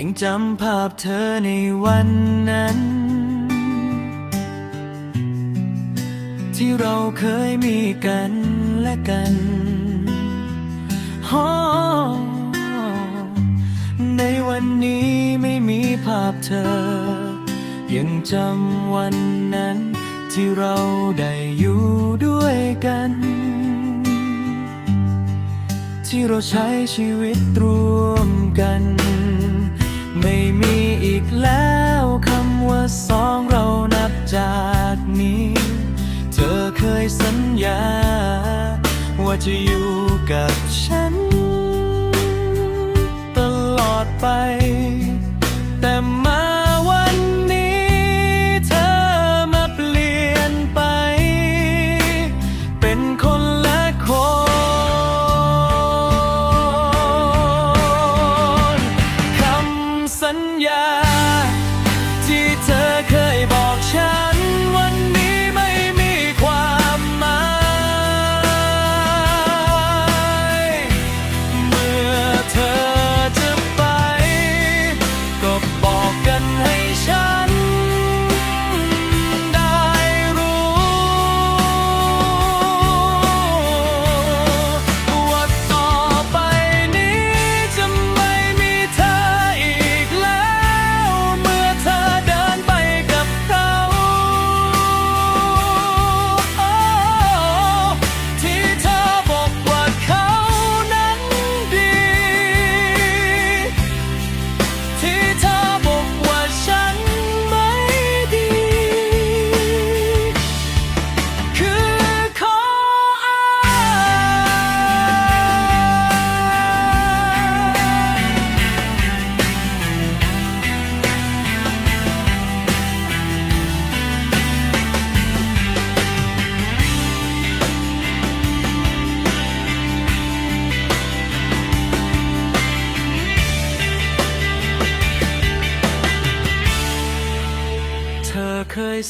ยังจำภาพเธอในวันนั้น ที่เราเคยมีกันและกันฮในวันนี้ไม่มีภาพเธอ ยังจำวันนั้น ที่เราได้อยู่ด้วยกัน ที่เราใช้ชีวิตรวมกัน ไม่มีอีกแล้วคำว่าสองเรานับจากนี้ เธอเคยสัญญา ว่าจะอยู่กับฉัน ตลอดไป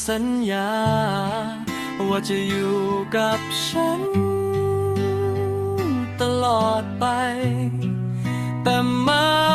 สัญญา ว่าจะอยู่กับฉัน ตลอดไป แต่มา